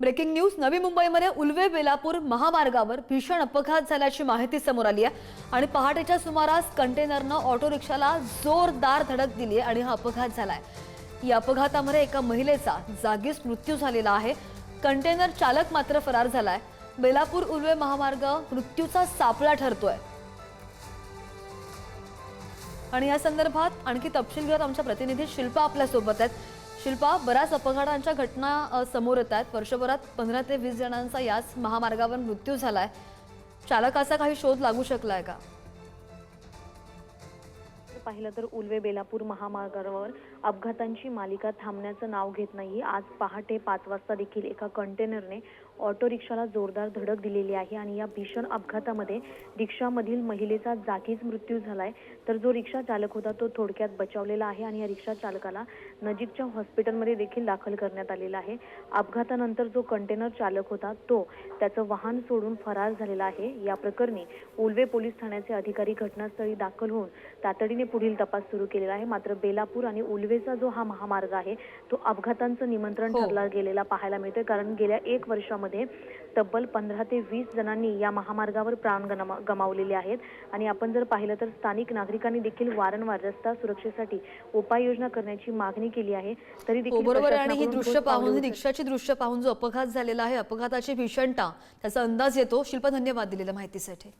Breaking news नवी मुंबईमध्ये उल्वे बेलापूर महामार्गावर भीषण अपघात झाल्याची माहिती समोर आली आहे. आणि पहाटेच्या सुमारास कंटेनरनं ऑटो रिक्षाला जोरदार धडक दिली आहे आणि हा अपघात झालाय. या अपघातामध्ये एका महिलेचा जागीच मृत्यू झालेला आहे. कंटेनर चालक मात्र फरार झालाय. बेलापूर उल्वे महामार्ग मृत्यूचा सापळा ठरतोय. आणि या संदर्भात आणखी तपशील घेऊन आमच्या प्रतिनिधी शिल्पा आपल्यासोबत आहेत. शिल्पा बऱ्याच अपघातांच्या घटना समोर येत आहेत वर्षभरात पंधरा ते वीस जणांचा याच महामार्गावर मृत्यू झालाय. चालकाचा काही शोध लागू शकलाय का? पाहिलं तर उल्वे बेलापूर महामार्गावर अपघातांची मालिका थांबण्याचं नाव घेत नाही आज पहाटे पाच वाजता देखील एका कंटेनरने ऑटो रिक्षाला जोरदार धडक दिलेली आहे आणि या भीषण अपघातामध्ये रिक्षामधील महिलेचा जागीच मृत्यू झालाय. तर जो रिक्षा चालक होता तो थोडक्यात बचावलेला आहे आणि या रिक्षा चालकाला नजीकच्या हॉस्पिटलमध्ये देखील दाखल करण्यात आलेला आहे. अपघातानंतर जो कंटेनर चालक होता तो त्याचं वाहन सोडून फरार झालेला आहे. या प्रकरणी उल्वे पोलीस ठाण्याचे अधिकारी घटनास्थळी दाखल होऊन तातडीने पुढील तपास सुरू केलेला आहे. मात्र बेलापूर आणि उल्वेचा जो हा महामार्ग आहे तो अपघातांचं निमंत्रण हो. ठरला गेलेला पाहायला मिळतोय. कारण गेल्या एक वर्षामध्ये तब्बल पंधरा ते वीस जणांनी या महामार्गावर प्राण गनमा- गमावलेले आहेत. आणि आपण जर पाहिलं तर स्थानिक नागरिकांनी देखील वारंवार रस्ता सुरक्षेसाठी उपाययोजना करण्याची मागणी केली आहे. तरी हो देखील बरोबर आणि ही दृश्य पाहून रिक्षाची दृश्य पाहून जो अपघात झालेला आहे अपघाताची भीषणता त्याचा अंदाज येतो. शिल्पा धन्यवाद दिलेल्या माहितीसाठी.